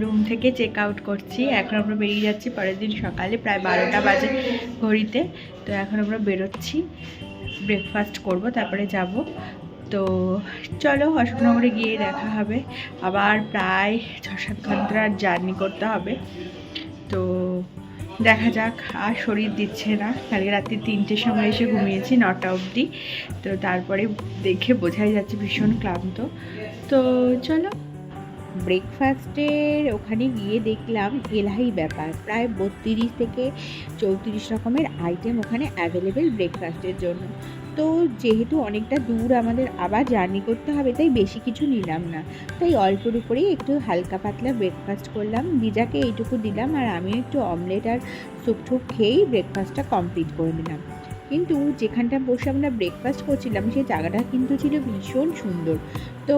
Room থেকে check out করছি। এখন আমরা বেরিয়ে যাচ্ছি পরের দিন সকালে, প্রায় বারোটা বাজে ঘড়িতে। তো এখন আমরা বেরোচ্ছি ব্রেকফাস্ট করব, তারপরে যাব। তো চলো অশোকনগরে গিয়ে দেখা হবে। আবার প্রায় ছ সাত ঘণ্টার জার্নি করতে হবে। তো দেখা যাক, আর শরীর দিচ্ছে না। কালকে রাত্রি তিনটের সময় এসে ঘুমিয়েছি, নটা অবধি। তো তারপরে দেখে বোঝাই যাচ্ছে ভীষণ ক্লান্ত। তো চলো ব্রেকফাস্টের ওখানে গিয়ে দেখলাম এলাহি ব্যাপার। প্রায় বত্রিশ থেকে চৌত্রিশ রকমের আইটেম ওখানে অ্যাভেলেবেল ব্রেকফাস্টের জন্য। তো যেহেতু অনেকটা দূর আমাদের আবার জার্নি করতে হবে, তাই বেশি কিছু নিলাম না। তাই অল্পর উপরেই একটু হালকা পাতলা ব্রেকফাস্ট করলাম। দিজাকে এইটুকু দিলাম আর আমিও একটু অমলেট আর স্যুপ খেয়েই ব্রেকফাস্টটা কমপ্লিট করে নিলাম। কিন্তু যেখানটা বসে আমরা ব্রেকফাস্ট করছিলাম, সেই জায়গাটা কিন্তু ছিল ভীষণ সুন্দর। তো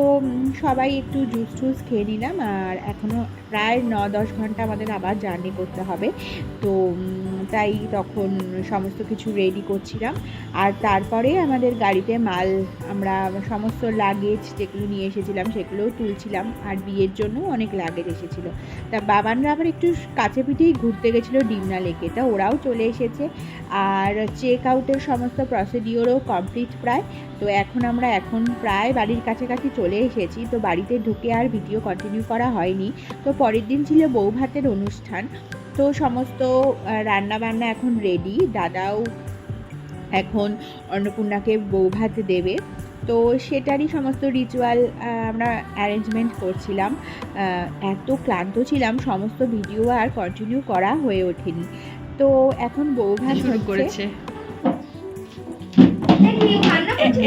সবাই একটু জুস টুস খেয়ে নিলাম আর এখনও প্রায় ন দশ ঘণ্টা আমাদের আবার জার্নি করতে হবে। তো তাই তখন সমস্ত কিছু রেডি করছিলাম। আর তারপরে আমাদের গাড়িতে মাল, আমরা সমস্ত লাগেজ যেগুলো নিয়ে এসেছিলাম সেগুলোও তুলছিলাম। আর বিয়ের জন্য অনেক লাগেজ এসেছিল। তা বাবানরা আবার একটু কাছে পিঠেই ঘুরতে গেছিল ডিমনা লেকে। তা ওরাও চলে এসেছে। আর চেক আউটের সমস্ত প্রসিডিওরও কমপ্লিট প্রায়। তো এখন আমরা এখন প্রায় বাড়ির কাছাকাছি চলে এসেছি। তো বাড়িতে ঢুকে আর ভিডিও কন্টিনিউ করা হয়নি। তো পরের দিন ছিল বউ ভাতের অনুষ্ঠান। তো সমস্ত রান্না বান্না এখন রেডি দাদাও এখন অন্নপূর্ণাকে বউ ভাত দেবে। তো সেটারই সমস্ত রিচুয়াল আমরা অ্যারেঞ্জমেন্ট করছিলাম। এত ক্লান্ত ছিলাম সমস্ত ভিডিও আর কন্টিনিউ করা হয়ে ওঠেনি। তো এখন বউ ভাত শুরু করেছে।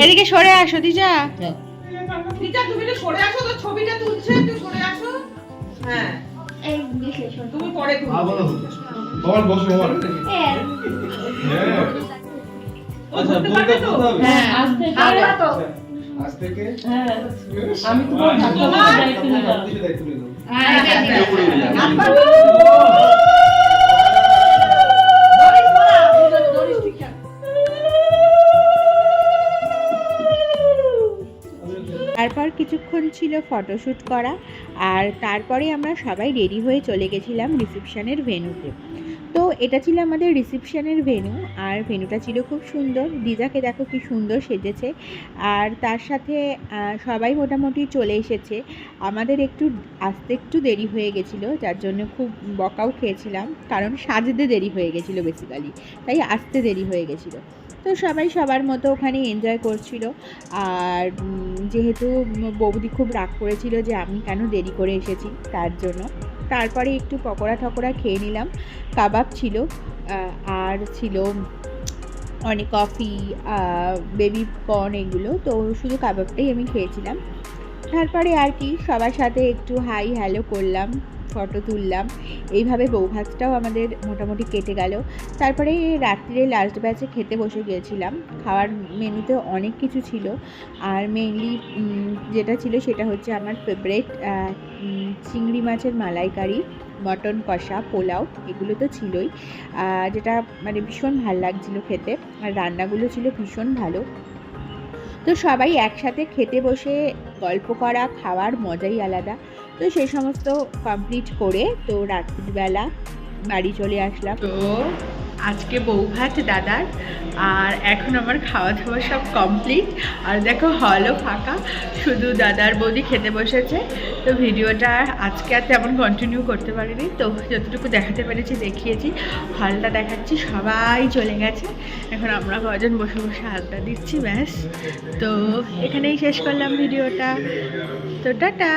এদিকে সরে আসো দিজা। রিতা তুমি সরে আসো তো ছবিটা তুলছে একটু সরে আসো। হ্যাঁ। তুমি পরে তুলবে। বল। বসো বল। আচ্ছা বলতে বলতে হবে। হ্যাঁ আজ থেকে আমি তোমার তোমার দায়িত্ব নিলাম। তারপর কিছুক্ষণ ছিল ফটোশ্যুট করা। আর তারপরে আমরা সবাই রেডি হয়ে চলে গেছিলাম রিসেপশানের ভেন্যুতে তো এটা ছিল আমাদের রিসেপশনের ভেন্যু আর ভেন্যুটা ছিল খুব সুন্দর। দিদাকে দেখো কি সুন্দর সেজেছে। আর তার সাথে সবাই মোটামুটি চলে এসেছে। আমাদের একটু, আসতে একটু দেরি হয়ে গেছিল, যার জন্য খুব বকাও খেয়েছিলাম, কারণ সাজতে দেরি হয়ে গেছিল বেসিক্যালি তাই আসতে দেরি হয়ে গেছিল। তো সবাই সবার মতো ওখানে এনজয় করছিল। আর যেহেতু বৌদি খুব রাগ করেছিল যে আমি কেন দেরি করে এসেছি তার জন্য। তারপরে একটু পকোড়া ঠকোড়া খেয়ে নিলাম। কাবাব ছিল আর ছিল অনেক কফি বেবি কর্ন এগুলো। তো শুধু কাবাবটাই আমি খেয়েছিলাম। তারপরে আর কি, সবার সাথে একটু হাই হ্যালো করলাম। ফটো তুললাম। এইভাবে বৌভাতটাও আমাদের মোটামুটি কেটে গেল। তারপরে রাত্রিরে লাস্ট ব্যাচে খেতে বসে গিয়েছিলাম। খাওয়ার মেনুতে অনেক কিছু ছিল। আর মেইনলি যেটা ছিল সেটা হচ্ছে আমার ফেভারেট চিংড়ি মাছের মালাইকারি মটন কষা, পোলাও, এগুলো তো ছিলই। যেটা মানে ভীষণ ভালো লাগছিল খেতে। আর রান্নাগুলো ছিল ভীষণ ভালো। তো সবাই একসাথে খেতে বসে গল্প করা, খাওয়ার মজাই আলাদা। তো সেই সমস্ত কমপ্লিট করে তো রাত্রিবেলা বাড়ি চলে আসলাম। তো আজকে বউ ভাত দাদার, আর এখন আমার খাওয়া দাওয়া সব কমপ্লিট আর দেখো হলও ফাঁকা, শুধু দাদার বৌদি খেতে বসেছে। তো ভিডিওটা আজকে আর তেমন কন্টিনিউ করতে পারিনি। তো যতটুকু দেখাতে পেরেছি, দেখিয়েছি হলটা দেখাচ্ছি, সবাই চলে গেছে। এখন আমরা কজন বসে বসে আড্ডা দিচ্ছি, ব্যাস। তো এখানেই শেষ করলাম ভিডিওটা। তো টাটা!